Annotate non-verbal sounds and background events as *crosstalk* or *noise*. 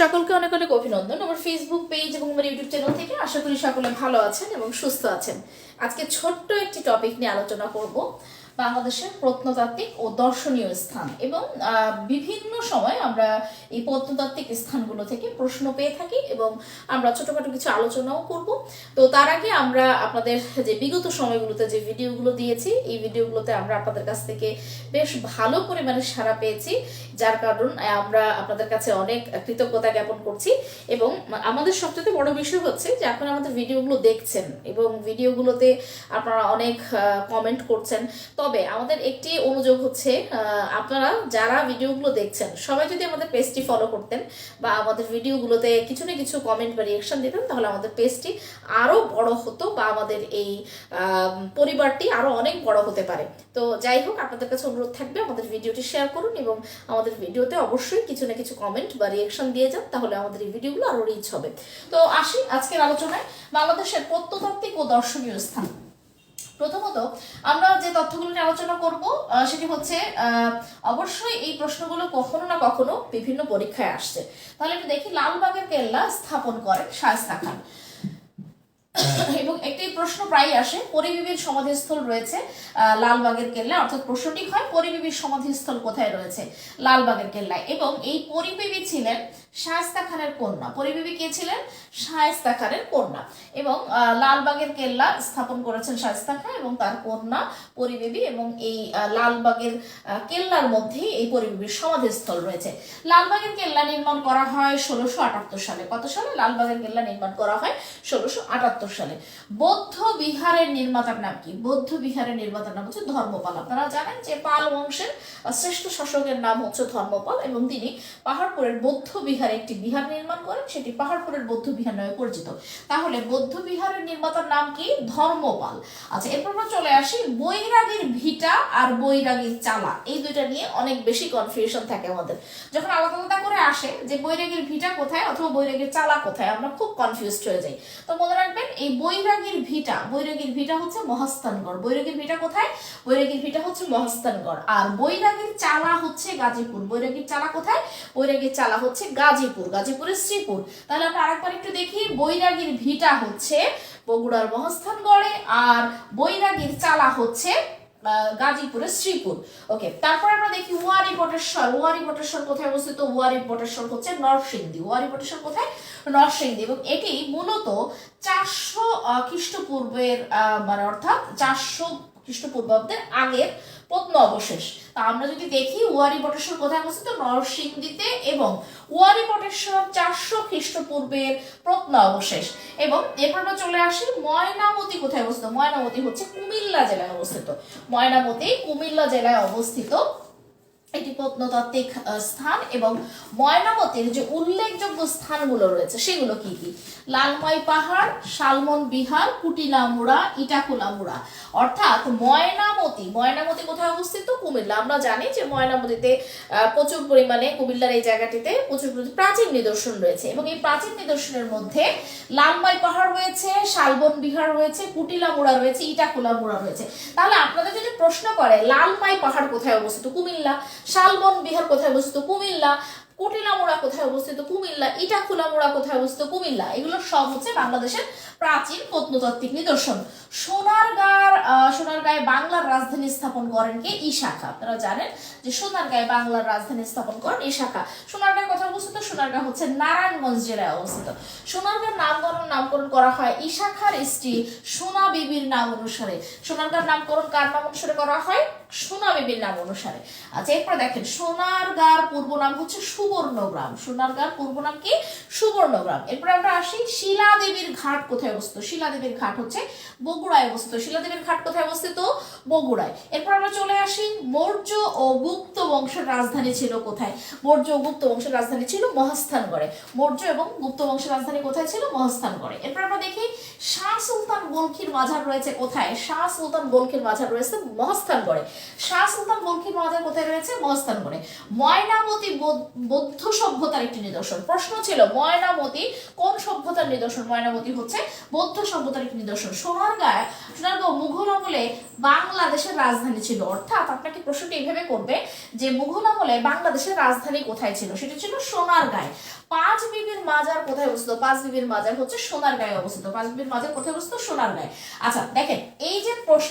সকলকে অনেক অনেক অভিনন্দন। আমার ফেসবুক পেজ এবং আমার ইউটিউব চ্যানেল থেকে আশা করি সকলে ভালো আছেন এবং সুস্থ আছেন। আজকে ছোট্ট একটি টপিক নিয়ে আলোচনা করব। বাংলাদেশের প্রত্নতাত্ত্বিক ও দর্শনীয় স্থান এবং বিভিন্ন সময় আমরা এই প্রত্নতাত্ত্বিক স্থানগুলো থেকে প্রশ্ন পেয়ে থাকি এবং আমরা ছোটখাটো কিছু আলোচনাও করব। তো তার আগে আমরা আপনাদের যে বিগত সময়গুলোতে যে ভিডিওগুলো দিয়েছি, এই ভিডিওগুলোতে আমরা আপনাদের কাছ থেকে বেশ ভালো পরিমাণে সাড়া পেয়েছি, যার কারণ আমরা আপনাদের কাছে অনেক কৃতজ্ঞতা জ্ঞাপন করছি এবং আমাদের সবচেয়ে বড় বিষয় হচ্ছে যে আপনারা আমাদের ভিডিওগুলো দেখছেন এবং ভিডিওগুলোতে আপনারা অনেক কমেন্ট করছেন। তবে আমাদের একটি অনুযোগ হচ্ছে আপনারা যারা ভিডিওগুলো দেখছেন, সবাই যদি আমাদের পেজটি ফলো করতেন বা আমাদের ভিডিওগুলোতে কিছু না কিছু কমেন্ট বা রিয়েকশন দিতেন, তাহলে আমাদের পেজটি আরও বড় হতো বা আমাদের এই পরিবারটি আরও অনেক বড় হতে পারে। তো যাই হোক, আপনাদের কাছে অনুরোধ থাকবে আমাদের ভিডিওটি শেয়ার করুন এবং আমাদের ভিডিওতে অবশ্যই কিছু না কিছু কমেন্ট বা রিয়েকশন দিয়ে যান, তাহলে আমাদের এই ভিডিওগুলো আরও রিচ হবে। তো আসি আজকের আলোচনায়, বাংলাদেশের প্রত্নতাত্ত্বিক ও দর্শনীয় স্থান। প্রথমত আমরা যে তথ্যগুলো নিয়ে আলোচনা করব সেটি হচ্ছে অবশ্যই এই প্রশ্নগুলো কখনো না কখনো বিভিন্ন পরীক্ষায় আসছে। তাহলে একটু দেখি, লালবাগের কেল্লা স্থাপন করেন শায়স্তা খান। *coughs* এবং একটি প্রশ্ন প্রায় আসে, পরিবিবির সমাধিস্থল রয়েছে লালবাগের কেল্লা অর্থাৎ প্রশ্নটি হয়, পরিবিবির সমাধিস্থল কোথায় রয়েছে? লালবাগের কেল্লায়। এবং এই পরিবিবি ছিলেন শায়স্তা খানের কন্যা। পরিবিবি কে ছিলেন? শায়স্তা খানের কন্যা। এবং লালবাগের কেল্লা স্থাপন করেছেন শায়স্তা খান এবং তার কন্যা পরিবিবি এবং এই লালবাগের কেল্লার মধ্যে এই পরিবিবির সমাধিস্থল রয়েছে। লালবাগের কেল্লা নির্মাণ করা হয় ষোলোশো আটাত্তর সালে। কত সালে? লালবাগের কেল্লা নির্মাণ করা হয় ষোলোশো আটাত্তর সালে বৌদ্ধ বিহারের নির্মাতার নাম কি? বৌদ্ধ বিহারের নির্মাতার নাম হচ্ছে ধর্মপাল। আপনারা জানেন যে পাল বংশের শ্রেষ্ঠ শাসকের নাম হচ্ছে ধর্মপাল এবং তিনি পাহাড়পুরের বৌদ্ধ বিহারে একটি বিহার নির্মাণ করেন। সেটি পাহাড়পুরের বৌদ্ধ বিহার নামে পরিচিত। তাহলে বৌদ্ধ বিহারের নির্মাতার নাম কি? ধর্মপাল। আচ্ছা এরপর আমরা চলে আসি বৈরাগীর ভিটা আর বৈরাগীর চালা। এই দুইটা নিয়ে অনেক বেশি কনফিউশন থাকে আমাদের। যখন আলাদা আলাদা করে আসে যে বৈরাগীর ভিটা কোথায় অথবা বৈরাগীর চালা কোথায়, আমরা খুব কনফিউজড হয়ে যাই। তো মনে রাখবেন এই বৈরাগীর ভিটা বৈরাগীর ভিটা হচ্ছে মহাস্থানগড়। বৈরাগীর ভিটা কোথায়? বৈরাগীর ভিটা হচ্ছে মহাস্থানগড়। আর বৈরাগীর চালা হচ্ছে গাজীপুর। বৈরাগীর চালা কোথায়? বৈরাগীর চালা হচ্ছে গাজীপুর, গাজীপুরের শ্রীপুর। তাহলে আমরা আরেকবার একটু দেখি, বৈরাগীর ভিটা হচ্ছে বগুড়ার মহাস্থানগড়ে আর বৈরাগীর চালা হচ্ছে গাজীপুরের শ্রীপুর। ওকে তারপর আমরা দেখি ওয়ারি বটেশ্বর। ওয়ারি বটেশ্বর কোথায় অবস্থিত? ওয়ারি বটেশ্বর হচ্ছে নরসিংদী। ওয়ারি বটেশ্বর কোথায়? নরসিংদী। এবং এটি মূলত চারশো খ্রিস্টপূর্বের মানে অর্থাৎ চারশো খ্রিস্টপূর্বাব্দের আগের প্রত্ন অবশেষ। তা আমরা যদি দেখি, ওয়ারি বটেশ্বর কোথায় অবস্থিত? নরসিংদীতে এবং ওয়ারি বটেশ্বর চারশো খ্রিস্টপূর্বের প্রত্ন অবশেষ। এবং এরপর আমরা চলে আসি, ময়নামতি কোথায় অবস্থিত? ময়নামতি হচ্ছে কুমিল্লা জেলায় অবস্থিত। ময়নামতি কুমিল্লা জেলায় অবস্থিত এটি প্রত্নতাত্ত্বিক স্থান এবং ময়নামতির যে উল্লেখযোগ্য স্থানগুলো রয়েছে, সেগুলো কি কি? লালমাই পাহাড়, শালমন বিহার, কুটিলামুড়া, ইটাকুলামুড়া। অর্থাৎ ময়নামতি ময়নামতি কোথায় অবস্থিত? কুমিল্লা। আমরা জানি যে ময়নামতিতে প্রচুর পরিমাণে কুমিল্লার এই জায়গাটিতে প্রচুর পরিমাণে প্রাচীন নিদর্শন রয়েছে এবং এই প্রাচীন নিদর্শনের মধ্যে লালমাই পাহাড় রয়েছে, শালবন বিহার রয়েছে, কুটিলামুড়া রয়েছে, ইটাকুলামুড়া রয়েছে। তাহলে আপনাদের যদি প্রশ্ন করে, লালমাই পাহাড় কোথায় অবস্থিত? কুমিল্লা। শালবন বিহার কোথায় অবস্থিত? কুমিল্লা। কুটিলামুড়া কোথায় অবস্থিত? কুমিল্লা। ইটাখুলামুড়া কোথায় অবস্থিত? কুমিল্লা। এগুলো সব হচ্ছে বাংলাদেশের প্রাচীন প্রত্নতাত্ত্বিক নিদর্শন। সোনারগাঁর সোনারগাঁয়ে বাংলার রাজধানী স্থাপন করেন কে? ইশাখা আপনারা জানেন যে সোনারগাঁয়ে বাংলার রাজধানী স্থাপন করেন ইশাখা সোনারগাঁয় কোথায় অবস্থিত? সোনারগাঁ হচ্ছে নারায়ণগঞ্জ জেলায় অবস্থিত। সোনারগাঁর নামকরণ নামকরণ করা হয় ইশাখার স্ত্রী সোনা বিবির নাম অনুসারে। সোনারগাঁর নামকরণ কার নাম অনুসারে করা হয়? সোনা বিবির নাম অনুসারে। আচ্ছা এরপর দেখেন সোনারগাঁর পূর্ব নাম হচ্ছে সুবর্ণগ্রাম সোনারগাঁর পূর্ব নাম কি? সুবর্ণগ্রাম এরপর আমরা আসি, শিলাদেবীর ঘাট কোথায় অবস্থিত? শিলাদেবীর ঘাট হচ্ছে বগুড়ায় অবস্থিত। শিলাদেবীর ঘাট কোথায় অবস্থিত? বগুড়ায়। এরপর আমরা চলে আসি মৌর্য ও গুপ্ত বংশের রাজধানী ছিল কোথায়? মৌর্য ও গুপ্ত বংশের রাজধানী ছিল মহাস্থানগড়ে। মৌর্য এবং গুপ্ত বংশের রাজধানী কোথায় ছিল? মহাস্থানগড়ে। এরপর আমরা দেখি, শাহ সুলতান গোলখির মাজার রয়েছে কোথায়? শাহ সুলতান গোলখির মাজার রয়েছে মহাস্থানগড়ে। শাহ সুলতান গোলখির মাজার কোথায় রয়েছে? মহাস্থানগড়ে ময়নামতি বৌদ্ধ- সভ্যতার একটি নিদর্শন। প্রশ্ন ছিল, ময়নামতি কোন সভ্যতার নিদর্শন? ময়নামতি হচ্ছে বৌদ্ধ সভ্যতার একটি নিদর্শন। সোনারগাঁ সোনারগাঁও মুঘল আমলে বাংলাদেশের রাজধানী ছিল। অর্থাৎ আপনাকে প্রশ্নটি এইভাবে করবে যে মুঘল আমলে বাংলাদেশের রাজধানী কোথায় ছিল? সেটা ছিল সোনারগাঁয়। পাঁচ বিবির মাজার কোথায় অবস্থিত? পাঁচ বিবির মাজার হচ্ছে সোনার গায়ে অবস্থিত। পাঁচ বিবির মাজার কোথায় অবস্থিত? সোনার গায়ে আচ্ছা দেখেন, এই যে প্রশ্ন